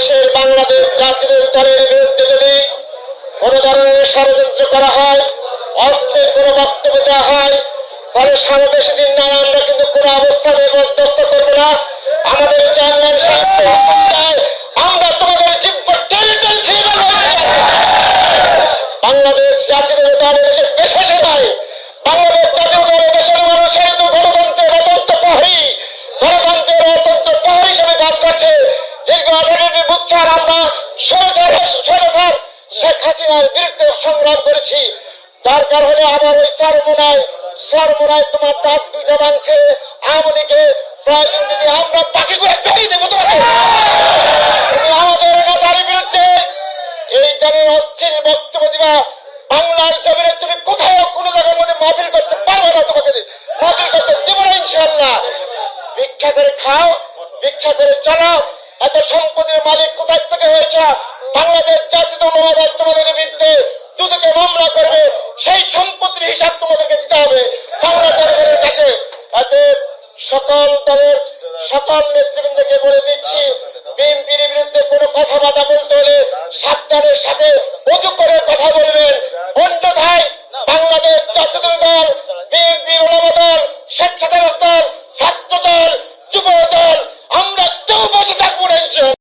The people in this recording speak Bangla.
বাংলাদেশের বাংলাদেশ জাতীয় দলের বিরুদ্ধে যদি কোন ধরনের ষড়যন্ত্র করা হয়, অস্ত্রের কোনো বক্তব্য দেওয়া হয়, তাহলে সারা বেশি দিন নয়, আমরা কিন্তু কোনো অবস্থাতে বরদাস্ত করব না। আমাদের চেয়ারম্যান সাহেব আমরা তোমাদের বাংলাদেশ জাতীয় দল দেশের বিশেষে নয়, বাংলাদেশ সংগ্রাম করেছি। দরকার হলে আবার ওই সরমুনায় সরমুনায় তোমার দাঁত দুইটা ভাঙছে আমরা বাকি করে বেরিয়ে দেবো তোমাকে। কোনো জায়গার মধ্যে মাহফিল করতে পারবে না তোমাকে। মাহফিল করতে দেবো ইনশাল্লাহ ভিক্ষা করে খাও, ভিক্ষা করে চালাও এত সম্পদের মালিক কোথায় থেকে হয়েছে? বাংলাদেশ জাতীয় মহাদায় তোমাদের বিরুদ্ধে দুদিকে মামলা করবে, সেই সম্পত্তির হিসাব তোমাদেরকে দিতে হবে। বাংলা জনগণের কাছে। সকল দলের সকল নেতৃবৃন্দকে বলে দিচ্ছি, বিএনপির বিরুদ্ধে কোনো কথাবার্তা বলতে হলে সাবধানের সাথে অজু করে কথা বলবেন। অন্যথায় বাংলাদেশ জাতীয় দল, বিএনপির ওলামা দল, স্বেচ্ছাসেবক দল, ছাত্র দল, যুব দল, আমরা কেউ বসে future.